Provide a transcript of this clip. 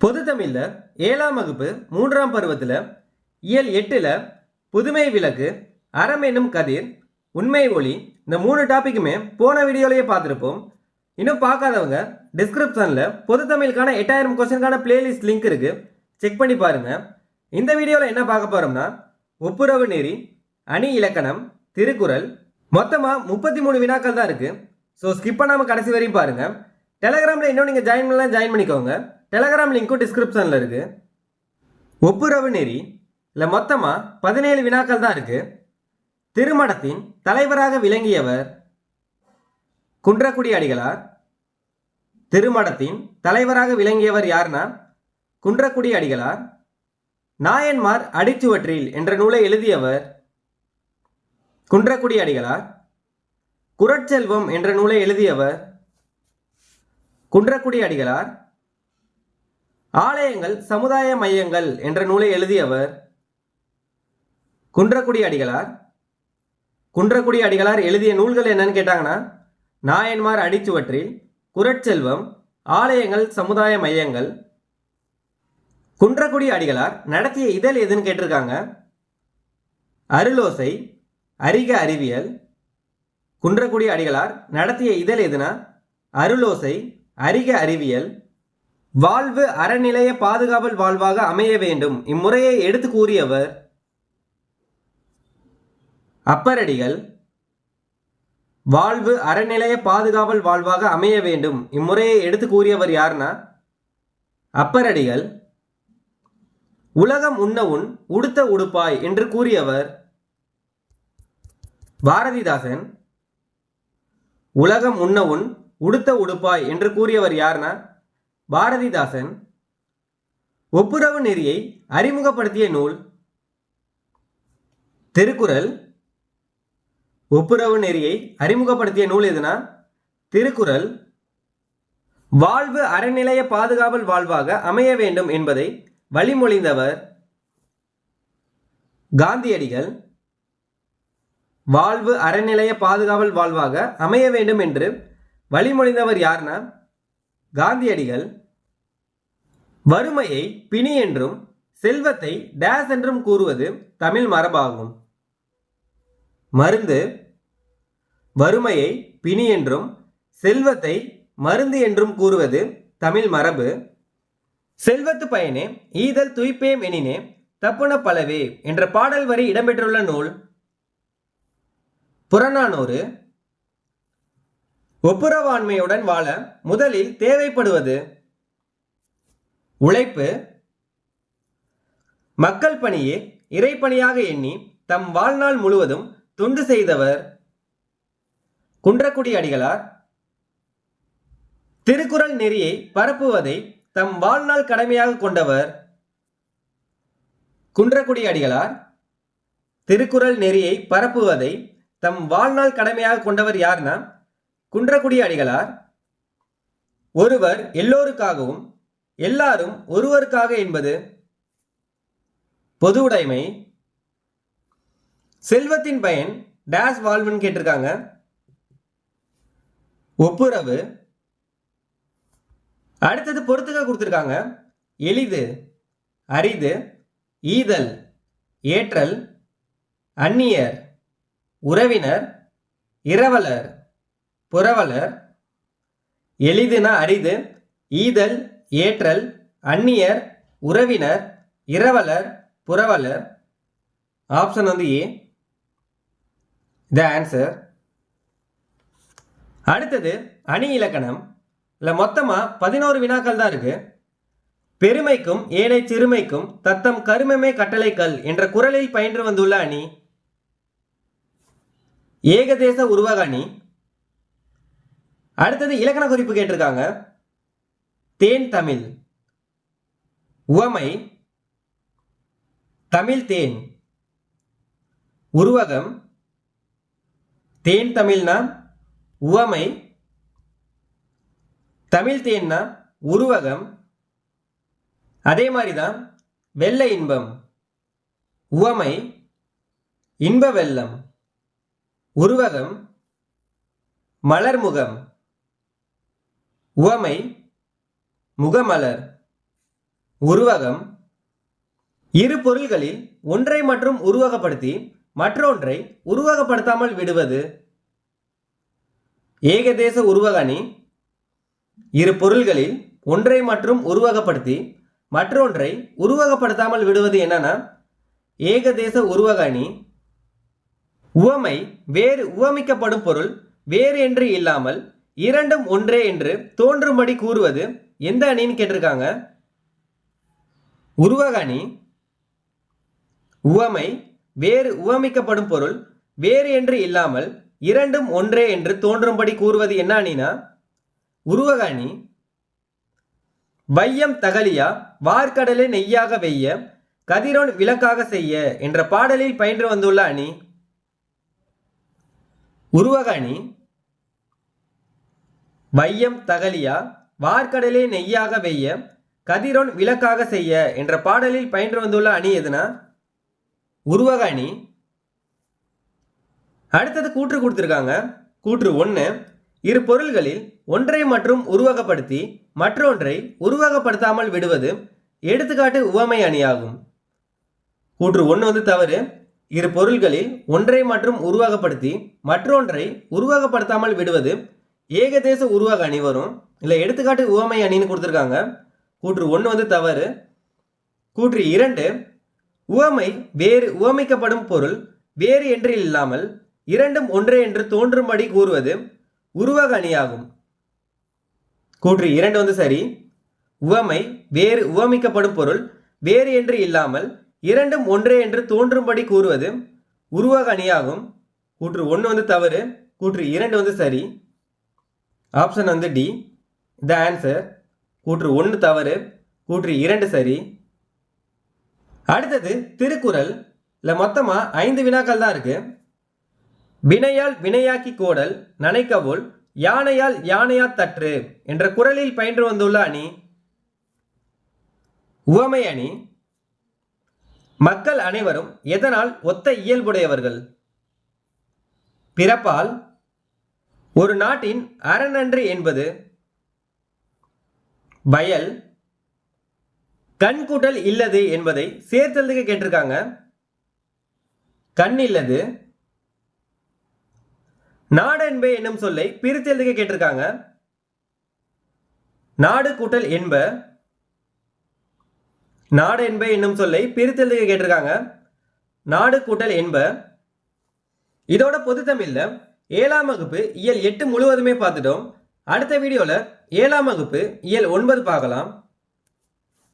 பொது தமிழில் ஏழாம் வகுப்பு மூன்றாம் பருவத்தில் இயல் எட்டில் புதுமை விளக்கு அறம் என்னும் கதிர் உண்மை ஒளி இந்த மூணு டாப்பிக்குமே போன வீடியோலயே பார்த்துருப்போம். இன்னும் பார்க்காதவங்க டிஸ்கிரிப்ஷனில் பொது தமிழுக்கான எட்டாயிரம் கொஸ்டினுக்கான பிளேலிஸ்ட் லிங்க் இருக்குது செக் பண்ணி பாருங்கள் இந்த வீடியோவில் என்ன பார்க்க போகிறோம்னா ஒப்புரவு நெறி அணி இலக்கணம் திருக்குறள் மொத்தமாக முப்பத்தி மூணு வினாக்கள் தான் இருக்குது ஸோ ஸ்கிப் பண்ணாமல் கடைசி வரையும் பாருங்கள் டெலகிராமில் இன்னும் நீங்கள் ஜாயின் பண்ணலாம் ஜாயின் பண்ணிக்கோங்க. டெலகிராம் லிங்க்கும் டிஸ்கிரிப்ஷனில் இருக்குது ஒப்புரவு நெறி. இல்லை மொத்தமாக பதினேழு வினாக்கள் தான் இருக்குது திருமணத்தின் தலைவராக விளங்கியவர் குன்றக்குடி அடிகளார் திருமணத்தின் தலைவராக விளங்கியவர் யார்னா? குன்றக்குடி அடிகளார் நாயன்மார் அடிச்சுவற்றில் என்ற நூலை எழுதியவர் குன்றக்குடி அடிகளார் குரட்செல்வம் என்ற நூலை எழுதியவர் குன்றக்குடி அடிகளார் ஆலயங்கள் சமுதாய மையங்கள் என்ற நூலை எழுதியவர் குன்றக்குடி அடிகளார். குன்றக்குடி அடிகளார் எழுதிய நூல்கள் என்னன்னு கேட்டாங்கன்னா நாயன்மார் அடிச்சுவற்றில் குரட்செல்வம் ஆலயங்கள் சமுதாய மையங்கள். குன்றக்குடி அடிகளார் நடத்திய இதழ் எதுன்னு கேட்டிருக்காங்க? அருளோசை அரிக அறிவியல். குன்றக்குடி அடிகளார் நடத்திய இதழ் எதுனா? அருளோசை அரிக அறிவியல். வாழ்வு அறநிலைய பாதுகாவல் வாழ்வாக அமைய வேண்டும். இம்முறையை எடுத்து கூறியவர் அப்பரடிகள் வாழ்வு அறநிலைய பாதுகாவல் வாழ்வாக அமைய வேண்டும். இம்முறையை எடுத்து கூறியவர் யார்னா? அப்பரடிகள் உலகம் உண்ணவுன் உடுத்த உடுப்பாய் என்று கூறியவர் பாரதிதாசன் உலகம் உண்ணவுன் உடுத்த உடுப்பாய் என்று கூறியவர் யார்னா? பாரதிதாசன் ஒப்புரவு நெறியை அறிமுகப்படுத்திய நூல் திருக்குறள். ஒப்புரவு நெறியை அறிமுகப்படுத்திய நூல் எதுனா? திருக்குறள். வாழ்வு அறநிலைய பாதுகாவல் வாழ்வாக அமைய வேண்டும் என்பதை வழிமொழிந்தவர் காந்தியடிகள். வாழ்வு அறநிலைய பாதுகாவல் வாழ்வாக அமைய வேண்டும் என்று வழிமொழிந்தவர் யார்னா? காந்தியடிகள் வறுமையை பிணி என்றும் செல்வத்தை டேஸ் என்றும் கூறுவது தமிழ் மரபாகும். மருந்து வறுமையை பிணி என்றும் செல்வத்தை மருந்து என்றும் கூறுவது தமிழ் மரபு. செல்வத்து பயனே ஈதல் துய்ப்பேம் எனினே தப்புன பலவே என்ற பாடல் வரி இடம்பெற்றுள்ள நூல். புறநானூறு ஒப்புரவாண்மையுடன் வாழ முதலில் தேவைப்படுவது உழைப்பு மக்கள் பணியே இறைப்பணியாக எண்ணி தம் வாழ்நாள் முழுவதும் தொண்டு செய்தவர் குன்றக்குடி அடிகளார் திருக்குறள் நெறியை பரப்புவதை தம் வாழ்நாள் கடமையாக கொண்டவர் குன்றக்குடி அடிகளார் திருக்குறள் நெறியை பரப்புவதை தம் வாழ்நாள் கடமையாக கொண்டவர் யார்னா குன்றக்குடி அடிகளார். ஒருவர் எல்லோருக்காகவும் எல்லாரும் ஒருவருக்காக என்பது பொது உடைமை. செல்வத்தின் பயன் டேஸ் வாழ்வுன்னு கேட்டிருக்காங்க. ஒப்புரவு. அடுத்தது பொறுத்துக்க கொடுத்துருக்காங்க. எளிது அரிது ஈதல் ஏற்றல் அந்நியர் உறவினர் இரவலர். புரவலர் எளிதுனா அரிது ஈதல் ஏற்றல் அந்நியர் உறவினர் இரவலர் புரவலர். ஆப்ஷன் வந்து ஏ த ஆன்சர் அடுத்தது அணி இலக்கணம். இல்லை மொத்தமாக பதினோரு வினாக்கள் தான் இருக்கு. பெருமைக்கும் ஏழை சிறுமைக்கும் தத்தம் கருமமே கட்டளைக்கல் என்ற குரலில் பயின்று வந்துள்ள அணி. ஏகதேச உருவக அணி. அடுத்தது இலக்கண குறிப்பு கேட்டிருக்காங்க. தேன் தமிழ். உவமை. தமிழ் தேன். உருவகம். தேன் தமிழ்னா உவமை. தமிழ் தேன்னா உருவகம். அதே மாதிரி தான் வெள்ளை இன்பம். உவமை. இன்ப வெள்ளம் உருவகம். மலர்முகம். உவமை முகமலர் உருவகம் இரு பொருள்களில் ஒன்றை மற்றும் உருவகப்படுத்தி மற்றொன்றை உருவகப்படுத்தாமல் விடுவது. ஏகதேச உருவகணி இரு பொருள்களில் ஒன்றை மற்றும் உருவகப்படுத்தி மற்றொன்றை உருவகப்படுத்தாமல் விடுவது என்னன்னா ஏகதேச உருவகணி உவமை வேறு உவமிக்கப்படும் பொருள் வேறு என்று இல்லாமல் இரண்டும் ஒன்றே என்று தோன்றும்படி கூறுவது எந்த அணின்னு கேட்டிருக்காங்க? உருவக அணி உவமை வேறு உவமிக்கப்படும் பொருள் வேறு என்று இல்லாமல் இரண்டும் ஒன்றே என்று தோன்றும்படி கூறுவது என்ன அணினா? உருவக அணி வையம் தகலியா வார்க்கடலை நெய்யாக வெய்ய கதிரோன் விளக்காக செய்ய என்ற பாடலில் பயின்று வந்துள்ள அணி. உருவக அணி வையம் தகலியா வார்க்கடலே நெய்யாக வெய்ய கதிரோன் விளக்காக செய்ய என்ற பாடலில் பயின்று வந்துள்ள அணி எதுனா? உருவக அணி. அடுத்தது கூற்று கொடுத்துருக்காங்க. கூற்று ஒன்று இரு பொருள்களில் ஒன்றை மற்றும் உருவகப்படுத்தி மற்றொன்றை உருவகப்படுத்தாமல் விடுவது எடுத்துக்காட்டு உவமை அணியாகும். கூற்று ஒன்று வந்து தவறு இரு பொருள்களில் ஒன்றை மற்றும் உருவகப்படுத்தி மற்றொன்றை உருவகப்படுத்தாமல் விடுவது ஏகதேச உருவக அணி வரும். இல்லை எடுத்துக்காட்டு உவமை அணின்னு கொடுத்துருக்காங்க. கூற்று ஒன்று வந்து தவறு. கூற்று இரண்டு உவமை வேறு உவமைக்கப்படும் பொருள் வேறு என்று இல்லாமல் இரண்டும் ஒன்றே என்று தோன்றும்படி கூறுவது உருவக அணியாகும். கூற்று இரண்டு வந்து சரி. உவமை வேறு உவமிக்கப்படும் பொருள் வேறு என்று இல்லாமல் இரண்டும் ஒன்றே என்று தோன்றும்படி கூறுவது உருவக அணியாகும். கூற்று ஒன்று வந்து தவறு. கூற்று இரண்டு வந்து சரி. ஆப்ஷன் வந்து டி த ஆன்சர் கூற்று ஒன்று தவறு கூற்று இரண்டு சரி. அடுத்தது திருக்குறள். இல்லை மொத்தமாக ஐந்து வினாக்கள் தான் இருக்கு. வினையால் வினையாக்கி கோடல் நனைக்கவுள் யானையால் யானையா தற்று என்ற குரலில் பயின்று வந்துள்ள அணி. உவமை அணி. மக்கள் அனைவரும் எதனால் ஒத்த இயல்புடையவர்கள்? பிறப்பால் ஒரு நாட்டின் அறநன்றி என்பது வயல் கண்கூட்டல் இல்லது என்பதை சேர்த்தெழுதுக கேட்டிருக்காங்க. கண் இல்லது நாடு என்பே என்னும் சொல்லை பிரித்தெழுதுக்கு கேட்டிருக்காங்க. நாடு கூட்டல் என்ப நாடு என்ப என்னும் சொல்லை பிரித்தெழுதுக கேட்டிருக்காங்க. நாடு கூட்டல் என்ப இதோட பொதுத்தமிழ்ல ஏழாம் வகுப்பு இயல் எட்டு முழுவதுமே பார்த்துட்டோம். அடுத்த வீடியோவில் ஏழாம் வகுப்பு இயல் ஒன்பது பார்க்கலாம்.